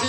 ఓం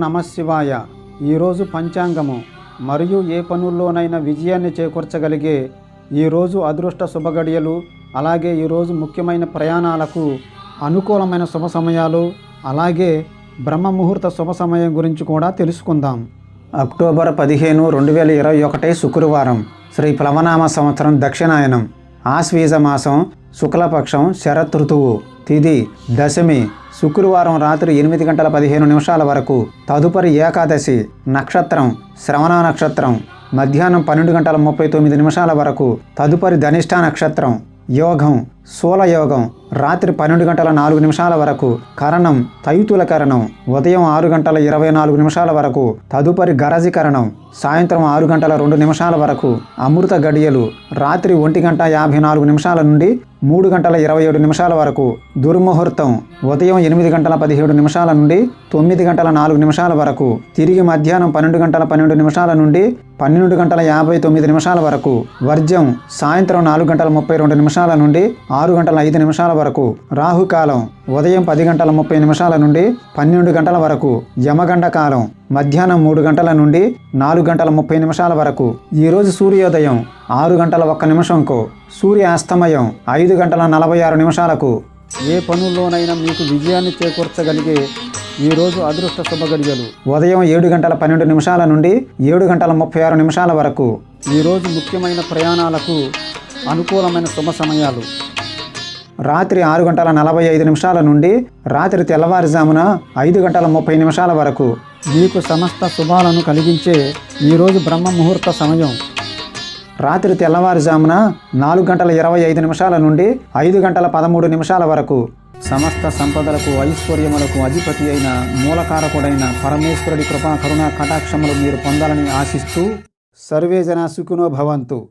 నమ శివాయ. ఈరోజు పంచాంగము. మరియు ఏ పనుల్లోనైనా విజయాన్ని చేకూర్చగలిగే ఈరోజు అదృష్ట శుభగడియలు అలాగే ఈరోజు ముఖ్యమైన ప్రయాణాలకు అనుకూలమైన శుభ సమయాలు అలాగే బ్రహ్మ ముహూర్త శుభ సమయం గురించి కూడా తెలుసుకుందాం. అక్టోబర్ పదిహేను రెండు వేల ఇరవై ఒకటి శుక్రవారం శ్రీ ప్లవనామ సంవత్సరం దక్షిణాయనం ఆశ్వీజ మాసం శుక్లపక్షం శరత్ ఋతువు తిది దశమి శుక్రవారం రాత్రి ఎనిమిది గంటల పదిహేను నిమిషాల వరకు తదుపరి ఏకాదశి నక్షత్రం శ్రవణ నక్షత్రం మధ్యాహ్నం పన్నెండు గంటల ముప్పై తొమ్మిది నిమిషాల వరకు తదుపరి ధనిష్ట నక్షత్రం యోగం శూల రాత్రి పన్నెండు గంటల నాలుగు నిమిషాల వరకు కరణం తైతుల కరణం ఉదయం ఆరు గంటల ఇరవై నాలుగు నిమిషాల వరకు తదుపరి గరజీకరణం సాయంత్రం ఆరు గంటల రెండు నిమిషాల వరకు అమృత గడియలు రాత్రి ఒంటి గంట యాభై నాలుగు నిమిషాల నుండి మూడు గంటల ఇరవై ఏడు నిమిషాల వరకు దుర్ముహూర్తం ఉదయం ఎనిమిది గంటల పదిహేడు నిమిషాల నుండి తొమ్మిది గంటల నాలుగు నిమిషాల వరకు తిరిగి మధ్యాహ్నం పన్నెండు గంటల పన్నెండు నిమిషాల నుండి పన్నెండు గంటల యాభై తొమ్మిది నిమిషాల వరకు వర్జ్యం సాయంత్రం నాలుగు గంటల ముప్పై రెండు నిమిషాల నుండి ఆరు గంటల ఐదు నిమిషాల వరకు రాహుకాలం ఉదయం పది గంటల ముప్పై నిమిషాల నుండి పన్నెండు గంటల వరకు యమగండ కాలం మధ్యాహ్నం మూడు గంటల నుండి నాలుగు గంటల ముప్పై నిమిషాల వరకు. ఈరోజు సూర్యోదయం ఆరు గంటల ఒక్క నిమిషంకు సూర్య అస్తమయం ఐదు గంటల నలభై ఆరు నిమిషాలకు. ఏ పనుల్లోనైనా మీకు విజయాన్ని చేకూర్చగలిగే ఈరోజు అదృష్ట శుభగడియలు ఉదయం ఏడు గంటల పన్నెండు నిమిషాల నుండి ఏడు గంటల ముప్పై ఆరు నిమిషాల వరకు. ఈరోజు ముఖ్యమైన ప్రయాణాలకు అనుకూలమైన శుభ సమయాలు. రాత్రి ఆరు గంటల నలభై ఐదు నిమిషాల నుండి రాత్రి తెల్లవారుజామున ఐదు గంటల ముప్పై నిమిషాల వరకు మీకు సమస్త శుభాలను కలిగించే ఈరోజు బ్రహ్మ ముహూర్త సమయం. రాత్రి తెల్లవారుజామున నాలుగు గంటల ఇరవై ఐదు నిమిషాల నుండి ఐదు గంటల పదమూడు నిమిషాల వరకు సమస్త సంపదలకు ఐశ్వర్యములకు అధిపతి అయిన మూలకారకుడైన పరమేశ్వరుడి కృపా కరుణా కటాక్షములు మీరు పొందాలని ఆశిస్తూ సర్వేజన సుఖినో భవంతు.